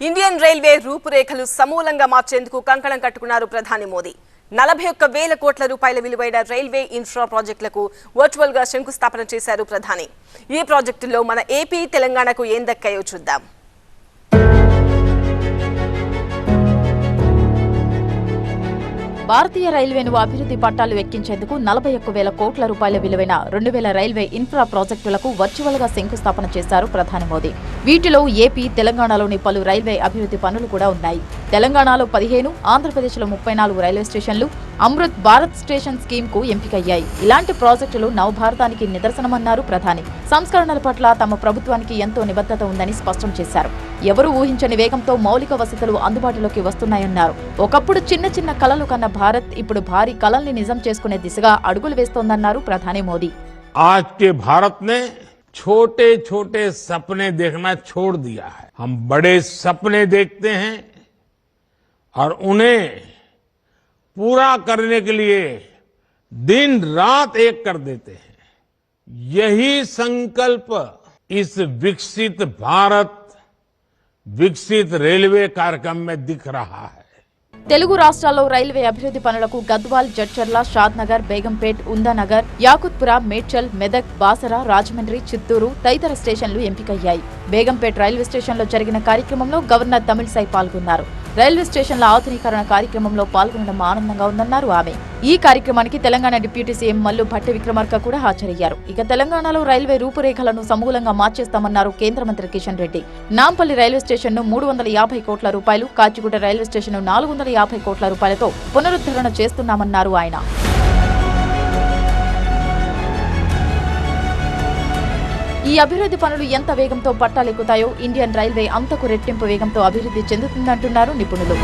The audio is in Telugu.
ఇండియన్ రైల్వే రూపురేఖలు సమూలంగా మార్చేందుకు కంకణం కట్టుకున్నారు ప్రధాని మోదీ. నలభై ఒక్క వేల కోట్ల రూపాయల విలువైన రైల్వే ఇన్ఫ్రా ప్రాజెక్టులకు వర్చువల్గా శంకుస్థాపన చేశారు ప్రధాని. ఈ ప్రాజెక్టుల్లో మన ఏపీ తెలంగాణకు ఏం దక్కాయో చూద్దాం. భారతీయ రైల్వేను అభివృద్ధి పట్టాలు ఎక్కించేందుకు నలభై ఒక్క వేల కోట్ల రూపాయల విలువైన రెండు వేల రైల్వే ఇన్ఫ్రా ప్రాజెక్టులకు వర్చువల్గా శంకుస్థాపన చేశారు ప్రధాని మోదీ. వీటిలో ఏపీ తెలంగాణలోని పలు రైల్వే అభివృద్ధి పనులు కూడా ఉన్నాయి తెలంగాణలో పదిహేను ఆంధ్రప్రదేశ్లో ముప్పై నాలుగు రైల్వే స్టేషన్లు అమృత్ భారత్ స్టేషన్ స్కీమ్ కు ఎంపికయ్యాయి ఇలాంటి ప్రాజెక్టులు నవభారతానికి నిదర్శనమన్నారు ప్రధాని సంస్కరణల పట్ల తమ ప్రభుత్వానికి ఎంతో నిబద్ధత ఉందని స్పష్టం చేశారు ఎవరూ ఊహించని వేగంతో మౌలిక వసతులు అందుబాటులోకి వస్తున్నాయన్నారు ఒకప్పుడు చిన్న చిన్న కలలు కన్న భారత్ ఇప్పుడు భారీ కలల్ని నిజం చేసుకునే దిశగా అడుగులు వేస్తోందన్నారు ప్రధాని మోదీ आज के भारत ने छोटे छोटे सपने देखना छोड़ दिया है। हम बड़े सपने देखते हैं और उन्हें पूरा करने के लिए दिन रात एक कर देते हैं। यही संकल्प इस विकसित भारत, विकसित रेलवे कार्यक्रम में दिख रहा है। తెలుగు రాష్ట్రాల్లో రైల్వే అభివృద్ధి పనులకు గద్వాల్ జడ్చర్ల షాద్నగర్ బేగంపేట్ ఉందానగర్ యాకుత్పుర మేడ్చల్ మెదక్ బాసర రాజమండ్రి చిత్తూరు తదితర స్టేషన్లు ఎంపికయ్యాయి. బేగంపేట్ రైల్వే స్టేషన్లో జరిగిన కార్యక్రమంలో గవర్నర్ తమిళసై పాల్గొన్నారు. రైల్వే స్టేషన్ల ఆధునీకరణ కార్యక్రమంలో పాల్గొనడం ఆనందంగా ఉందన్నారు ఆమె. ఈ కార్యక్రమానికి తెలంగాణ డిప్యూటీ సీఎం మల్లు భట్టి విక్రమార్క కూడా హాజరయ్యారు. ఇక తెలంగాణలో రైల్వే రూపురేఖలను సమూలంగా మార్చేస్తామన్నారు కేంద్ర మంత్రి కిషన్ రెడ్డి. నాంపల్లి రైల్వే స్టేషన్ను మూడు వందల యాభై కోట్ల రూపాయలు కాచిగూడ రైల్వే స్టేషన్ నాలుగు వందల యాభై కోట్ల రూపాయలతో పునరుద్ధరణ చేస్తున్నామన్నారు ఆయన. ఈ అభివృద్ధి పనులు ఎంత వేగంతో పట్టాలెక్కుతాయో ఇండియన్ రైల్వే అంతకు రెట్టింపు వేగంతో అభివృద్ధి చెందుతుందంటున్నారు నిపుణులు.